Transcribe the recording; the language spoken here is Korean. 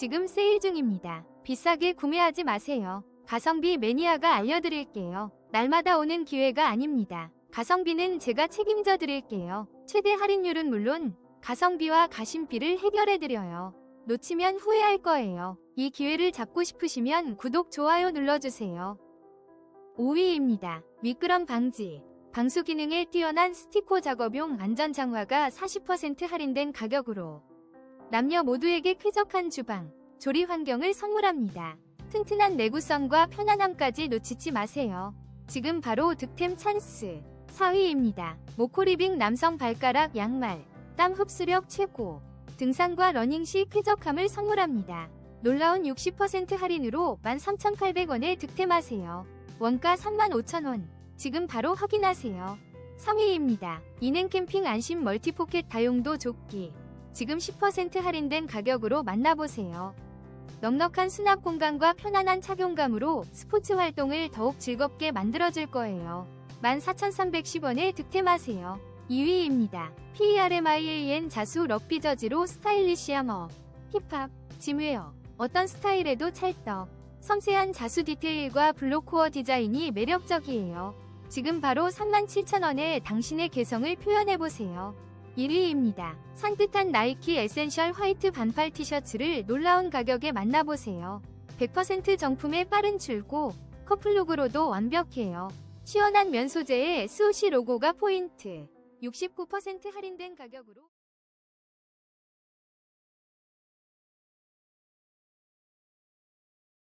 지금 세일 중입니다. 비싸게 구매하지 마세요. 가성비 매니아가 알려드릴게요. 날마다 오는 기회가 아닙니다. 가성비는 제가 책임져 드릴게요. 최대 할인율은 물론 가성비와 가심비를 해결해 드려요. 놓치면 후회할 거예요. 이 기회를 잡고 싶으시면 구독, 좋아요 눌러주세요. 5위입니다. 미끄럼 방지. 방수 기능에 뛰어난 스티커 작업용 안전 장화가 40% 할인된 가격으로 남녀 모두에게 쾌적한 주방, 조리 환경을 선물합니다. 튼튼한 내구성과 편안함까지 놓치지 마세요. 지금 바로 득템 찬스. 4위입니다. 모코리빙 남성 발가락 양말. 땀 흡수력 최고. 등산과 러닝 시 쾌적함을 선물합니다. 놀라운 60% 할인으로 13,800원에 득템하세요. 원가 35,000원. 지금 바로 확인하세요. 3위입니다. 이냉 캠핑 안심 멀티포켓 다용도 조끼. 지금 10% 할인된 가격으로 만나보세요. 넉넉한 수납 공간과 편안한 착용감으로 스포츠 활동을 더욱 즐겁게 만들어줄 거예요. 14,310원에 득템하세요. 2위입니다. PRMIAN 자수 럭비 저지로 스타일리시함어 힙합, 짐웨어 어떤 스타일에도 찰떡 섬세한 자수 디테일과 블록코어 디자인이 매력적이에요. 지금 바로 37,000원에 당신의 개성을 표현해보세요. 1위입니다. 산뜻한 나이키 에센셜 화이트 반팔 티셔츠를 놀라운 가격에 만나보세요. 100% 정품의 빠른 출고, 커플룩으로도 완벽해요. 시원한 면 소재에 스우시 로고가 포인트. 69% 할인된 가격으로